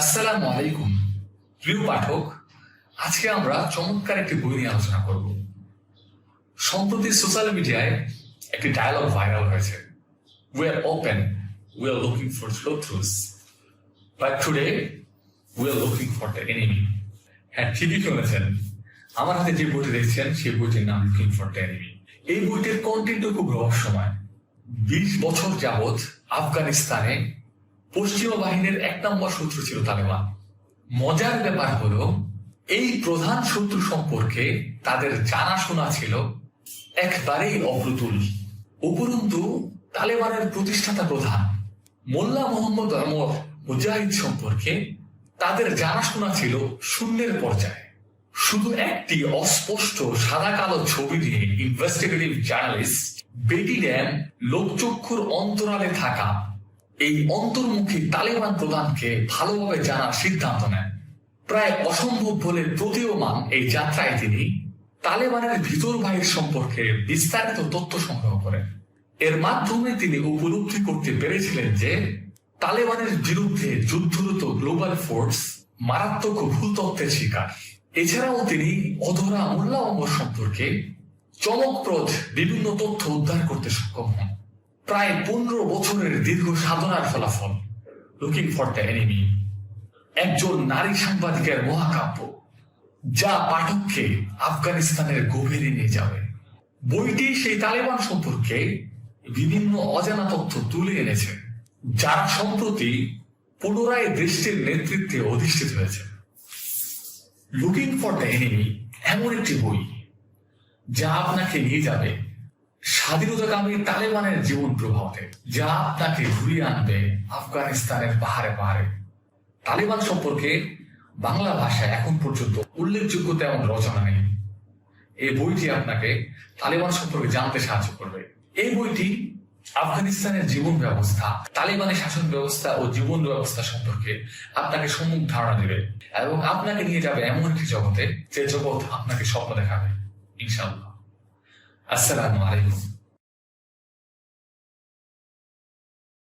আসসালামু আলাইকুম। প্রিয় পাঠক, আজকে আমরা চমৎকার একটি বই নিয়ে আলোচনা করব। সম্প্রতি সোশ্যাল মিডিয়ায় একটি ডায়লগ ভাইরাল হয়েছে। We are open we are looking for truths but today we are looking for the enemy হ্যাঁ ঠিকই শুনেছেন। আমার হাতে যে বইটি দেখছেন, সেই বইটির নাম লুকিং ফর দ্য এনিমি এই বইটির কন্টেন্টও খুব রহস্যময়। বিশ বছর যাবৎ আফগানিস্তানে পশ্চিমা বাহিনীর এক নম্বর শত্রু ছিল তালেবান। মজার ব্যাপার হলো, এই প্রধান শত্রু সম্পর্কে তাদের জানাশোনা ছিল একবারেই অপ্রতুল। উপরন্তু, তালেবানের প্রতিষ্ঠাতা প্রধান মোল্লা মোহাম্মদ আমর মুজাহিদ সম্পর্কে তাদের জানাশোনা ছিল শূন্যের পর্যায়ে। শুধু একটি অস্পষ্ট সাদা কালো ছবি দিয়ে ইনভেস্টিগেটিভ জার্নালিস্ট বেটি ড্যাম লোকচক্ষুর অন্তরালে থাকা এই অন্তর্মুখী তালেবান প্রধানকে ভালোভাবে জানার সিদ্ধান্ত নেন। প্রায় অসম্ভব বলে প্রতীয়মান এই যাত্রায় তিনি তালেবানের ভিতর বাহির সম্পর্কে বিস্তারিত তথ্য সংগ্রহ করেন। এর মাধ্যমে তিনি উপলব্ধি করতে পেরেছিলেন যে তালেবানের বিরুদ্ধে যুদ্ধরত গ্লোবাল ফোর্স মারাত্মক ভুল তত্ত্বের শিকার। এছাড়াও তিনি অধরা মোল্লা সম্পর্কে চমকপ্রদ বিভিন্ন তথ্য উদ্ধার করতে সক্ষম হন। প্রায় পনেরো বছরের দীর্ঘ সাধনার ফলাফল লুকিং ফর দ্য এনিমি একজন নারী সাংবাদিকের মহাকাব্য, যা পাঠককে আফগানিস্তানের গভীরে নিয়ে যাবে। বইটি সেই তালেবান সম্পর্কে বিভিন্ন অজানা তথ্য তুলে এনেছে, যারা সম্প্রতি পুনরায় দেশটির নেতৃত্বে অধিষ্ঠিত হয়েছে। লুকিং ফর দ্য এনিমি এমন একটি বই, যা আপনাকে নিয়ে যাবে। স্বাধীনতাকামী তালেবানের জীবন প্রভাবে যা আপনাকে ঘুরিয়ে আনবে আফগানিস্তানের পাহাড়ে পাহাড়ে। তালেবান সম্পর্কে বাংলা ভাষায় এখন পর্যন্ত উল্লেখযোগ্য তেমন রচনা নেই। এই বইটি আপনাকে তালেবান সম্পর্কে জানতে সাহায্য করবে। এই বইটি আফগানিস্তানের জীবন ব্যবস্থা, তালেবানের শাসন ব্যবস্থা ও জীবন ব্যবস্থা সম্পর্কে আপনাকে সম্মুখ ধারণা দেবে এবং আপনাকে নিয়ে যাবে এমন একটি জগতে যে জগৎ আপনাকে স্বপ্ন দেখাবে, ইনশাআল্লাহ। আসসালামু আলাইকুম